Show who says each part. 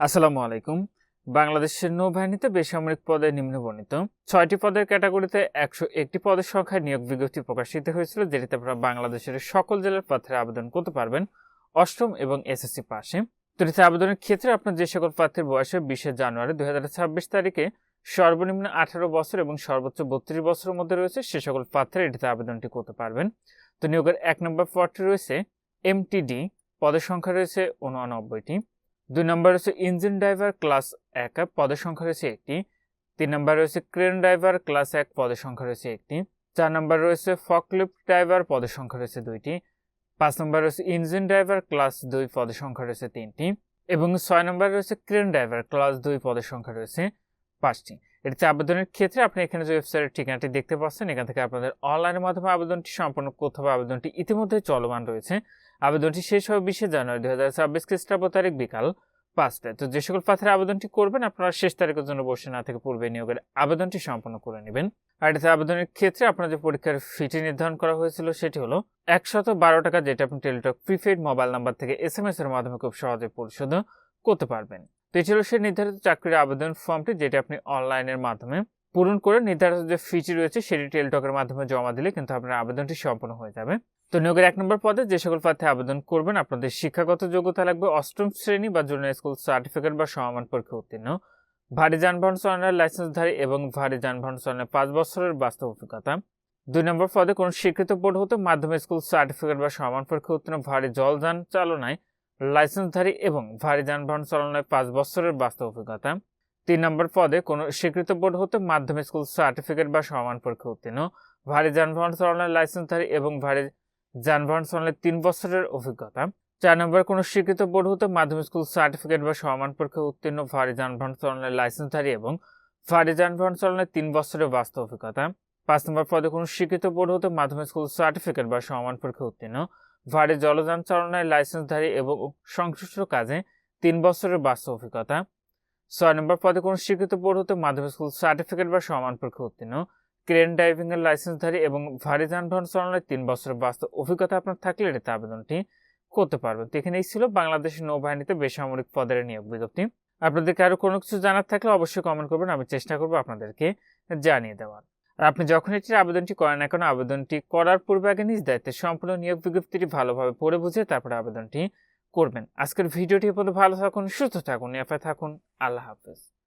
Speaker 1: আসসালামু আলাইকুম। বাংলাদেশের নৌবাহিনীতে বেসামরিক পদে নিম্নবর্ণিত ছয়টি পদের ক্যাটাগরিতে একশো একটি পদের সংখ্যায় নিয়োগ বিজ্ঞপ্তি প্রকাশিত হয়েছিল, যেটিতে আপনারা বাংলাদেশের সকল জেলার প্রার্থীরা আবেদন করতে পারবেন অষ্টম এবং এসএসসি পাশে। তো এটিতে আবেদনের ক্ষেত্রে আপনার যে সকল প্রার্থীর বয়সে বিশে জানুয়ারি দুই হাজার ছাব্বিশ তারিখে সর্বনিম্ন আঠারো বছর এবং সর্বোচ্চ বত্রিশ বছরের মধ্যে রয়েছে, সে সকল প্রার্থীরা এটিতে আবেদনটি করতে পারবেন। তো নিয়োগের এক নম্বর পদটি রয়েছে এমটিডি, পদের সংখ্যা রয়েছে উননব্বইটি। দুই নম্বর রয়েছে ইঞ্জিন ড্রাইভার ক্লাস এক পদের সংখ্যা রয়েছে একটি। তিন নম্বর রয়েছে ক্রেন ড্রাইভার ক্লাস এক পদের সংখ্যা রয়েছে একটি। চার নম্বর রয়েছে ফকলিফ্ট ড্রাইভার পদের সংখ্যা রয়েছে দুইটি। পাঁচ নম্বর রয়েছে ইঞ্জিন ড্রাইভার ক্লাস দুই পদের সংখ্যা রয়েছে তিনটি। এবং ছয় নম্বর রয়েছে ক্রেন ড্রাইভার ক্লাস দুই পদের সংখ্যা রয়েছে পাঁচটি। এটিতে আবেদনের ক্ষেত্রে আপনি এখানে যে ওয়েবসাইটের ঠিকানাটি দেখতে পাচ্ছেন, এখান থেকে আপনাদের অনলাইনের মাধ্যমে আবেদনটি সম্পন্ন করতে হবে। আবেদনটি ইতিমধ্যে চলমান রয়েছে। আবেদনটি শেষ হবে বিশে জানুয়ারি দু হাজার ছাব্বিশ খ্রিস্টাব্দ তারিখ বিকাল পাঁচটায়। তো যে সকল প্রার্থীরা আবেদনটি করবেন, আপনারা শেষ তারিখের জন্য বসে না থেকে পূর্বে নিয়োগের আবেদনটি সম্পন্ন করে নেবেন। আর এটাতে আবেদনের ক্ষেত্রে আপনার যে পরীক্ষার ফিটি নির্ধারণ করা হয়েছিল, সেটি হলো একশত বারো টাকা, যেটা আপনি টেলিটক প্রিপেড মোবাইল নাম্বার থেকে এস এম এস এর মাধ্যমে খুব সহজে পরিশোধ করতে পারবেন। তো হলো সেই নির্ধারিত চাকরির আবেদন ফর্মটি যেটি আপনি অনলাইনের মাধ্যমে পূরণ করে নির্ধারিত যে ফিটি রয়েছে সেটি টেলিটকের মাধ্যমে জমা দিলে কিন্তু আপনার আবেদনটি সম্পন্ন হয়ে যাবে। তো নিয়োগের এক নম্বর পদে যে সকল প্রার্থী আবেদন করবেন, আপনাদের শিক্ষাগত যোগ্যতা লাগবে অষ্টম শ্রেণি বা জুনিয়র স্কুল সার্টিফিকেট বা সমান পরীক্ষা উত্তীর্ণ। ভারী যানবাহন চালানোর লাইসেন্সধারী এবং ভারী যানবাহন চালানোর পাঁচ বছরের বাস্তব অভিজ্ঞতা। দুই নম্বর পদে কোনো স্বীকৃত বোর্ড হতে মাধ্যমিক স্কুল সার্টিফিকেট বা সমান পরীক্ষা উত্তীর্ণ, ভারী জলযান চালনায় লাইসেন্সধারী এবং ভারী যানবাহন চালনায় পাঁচ বছরের বাস্তব অভিজ্ঞতা। তিন নম্বর পদে কোনো স্বীকৃত বোর্ড হতে মাধ্যমিক স্কুল সার্টিফিকেট বা সমান পরীক্ষা উত্তীর্ণ। ভারী যানবাহন চালনায় লাইসেন্সধারী এবং ভারী যানবাহন চালনায় তিন বছরের অভিজ্ঞতা। চার নম্বর কোনো স্বীকৃত বোর্ড হতে মাধ্যমিক স্কুল সার্টিফিকেট বা সমান পরীক্ষা উত্তীর্ণ, ভারী যানবাহন চালনায় লাইসেন্সধারী এবং ভারী যানবাহন চালনায় তিন বছরের বাস্তব অভিজ্ঞতা। পাঁচ নম্বর পদে কোনো স্বীকৃত বোর্ড হতে মাধ্যমিক স্কুল সার্টিফিকেট বা সমান পরীক্ষা উত্তীর্ণ। ভারী জলযান চালনায় লাইসেন্সধারী এবং সংশ্লিষ্ট কাজে তিন বছরের বাস্তব অভিজ্ঞতা। ছয় নম্বর পদে কোনো স্বীকৃত বোর্ড হতে মাধ্যমিক স্কুল সার্টিফিকেট বা সমান পরীক্ষা উত্তীর্ণ। ক্রেন ড্রাইভিং এর লাইসেন্সধারী এবং ভারী যানবাহন চালনায় তিন বছরের বাস্তব অভিজ্ঞতা আপনার থাকলে এটাতে আবেদনটি করতে পারবেন। তো এখানে এই ছিল বাংলাদেশের নৌবাহিনীতে বেসামরিক পদের নিয়োগ বিজ্ঞপ্তি। আপনাদেরকে আরও কোনো কিছু জানার থাকলে অবশ্যই কমেন্ট করবেন, আমি চেষ্টা করব আপনাদেরকে জানিয়ে দেওয়ার। আর আপনি যখন এটির আবেদনটি করেন না কেন, আবেদনটি করার পূর্বে আগে নিজ দায়িত্বে সম্পূর্ণ নিয়োগ বিজ্ঞপ্তিটি ভালোভাবে পড়ে বুঝে তারপরে আবেদনটি করবেন। আজকের ভিডিওটি পর্যন্ত ভালো থাকুন, সুস্থ থাকুন এফে থাকুন। আল্লাহ হাফেজ।